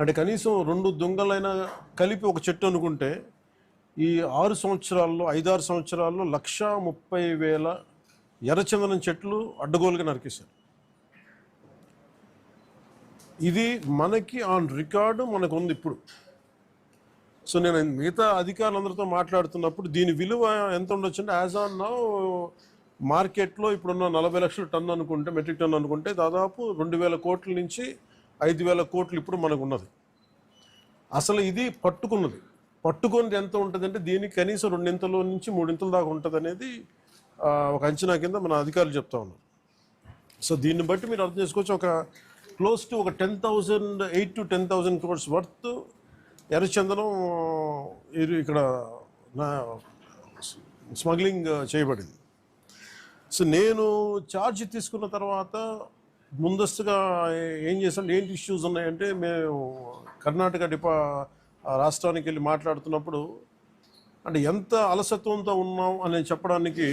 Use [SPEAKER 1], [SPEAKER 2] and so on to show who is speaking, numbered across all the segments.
[SPEAKER 1] అంటే కనీసం రెండు దొంగలైనా కలిపి ఒక చెట్టు అనుకుంటే ఈ ఆరు సంవత్సరాల్లో ఐదారు సంవత్సరాల్లో లక్ష ముప్పై వేల ఎర్రచందనం చెట్లు అడ్డగోలుగా నరికేశారు. ఇది మనకి ఆన్ రికార్డు మనకు ఉంది ఇప్పుడు. సో నేను మిగతా అధికారులందరితో మాట్లాడుతున్నప్పుడు దీని విలువ ఎంత ఉండొచ్చు అంటే యాజ్ ఆన్ నౌ మార్కెట్లో ఇప్పుడున్న నలభై లక్షల టన్ అనుకుంటే మెట్రిక్ టన్ అనుకుంటే దాదాపు రెండు వేల కోట్ల నుంచి ఐదు వేల కోట్లు ఇప్పుడు మనకు ఉన్నది అసలు ఇది పట్టుకున్నది. పట్టుకున్నది ఎంత ఉంటుందంటే దీనికి కనీసం రెండింతల నుంచి మూడింతల దాకా ఉంటుంది అనేది ఒక అంచనా కింద మన అధికారులు చెప్తా ఉన్నారు. సో దీన్ని బట్టి మీరు అర్థం చేసుకోవచ్చు. ఒక క్లోజ్ టు ఒక ten thousand eight to ten thousand crores worth ఎర్రచందనం ఇక్కడ నా స్మగ్లింగ్ చేయబడింది. సో నేను ఛార్జ్ తీసుకున్న తర్వాత ముందస్తుగా ఏం చేసాం ఏంటి ఇష్యూస్ ఉన్నాయంటే మేము కర్ణాటక డిపా రాష్ట్రానికి వెళ్ళి మాట్లాడుతున్నప్పుడు అంటే ఎంత అలసత్వంతో ఉన్నాం అని చెప్పడానికి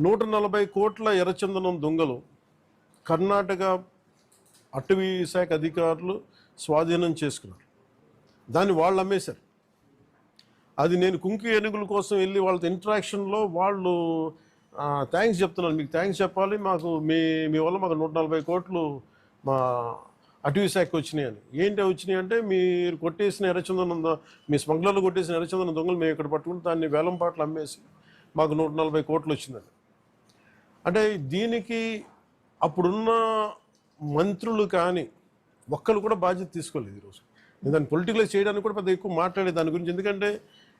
[SPEAKER 1] నూట నలభై కోట్ల ఎర్రచందనం దొంగలు కర్ణాటక అటవీ శాఖ అధికారులు స్వాధీనం చేసుకున్నారు. దాన్ని వాళ్ళు అమ్మేశారు అది నేను కుంకి ఏనుగుల కోసం వెళ్ళి వాళ్ళతో ఇంటరాక్షన్లో వాళ్ళు థ్యాంక్స్ చెప్తున్నాను. మీకు థ్యాంక్స్ చెప్పాలి. మాకు మీ మీ వల్ల మాకు నూట నలభై కోట్లు మా అటవీ శాఖకి వచ్చినాయని ఏంటి వచ్చినాయి అంటే మీరు కొట్టేసిన ఎర్రచందనం మీ స్మగ్లర్లు కొట్టేసిన ఎర్రచందనం దొంగలు మేము ఇక్కడ పట్టుకుని దాన్ని వేలం పాటలు అమ్మేసి మాకు నూట నలభై కోట్లు వచ్చిందని అంటే దీనికి అప్పుడున్న మంత్రులు కానీ ఒక్కరు కూడా బాధ్యత తీసుకోలేదు ఈరోజు. దాన్ని పొలిటికలైజ్ చేయడానికి కూడా పెద్ద ఎక్కువ మాట్లాడే దాని గురించి ఎందుకంటే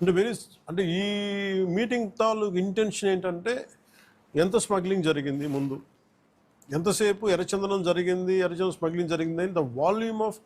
[SPEAKER 1] అంటే వెరీ అంటే ఈ మీటింగ్ తాలూకు ఇంటెన్షన్ ఏంటంటే ఎంత స్మగ్లింగ్ జరిగింది ముందు? ఎంతసేపు ఎర్రచందనం జరిగింది ఎర్రచందనం స్మగ్లింగ్ జరిగింది అని ద వాల్యూమ్ ఆఫ్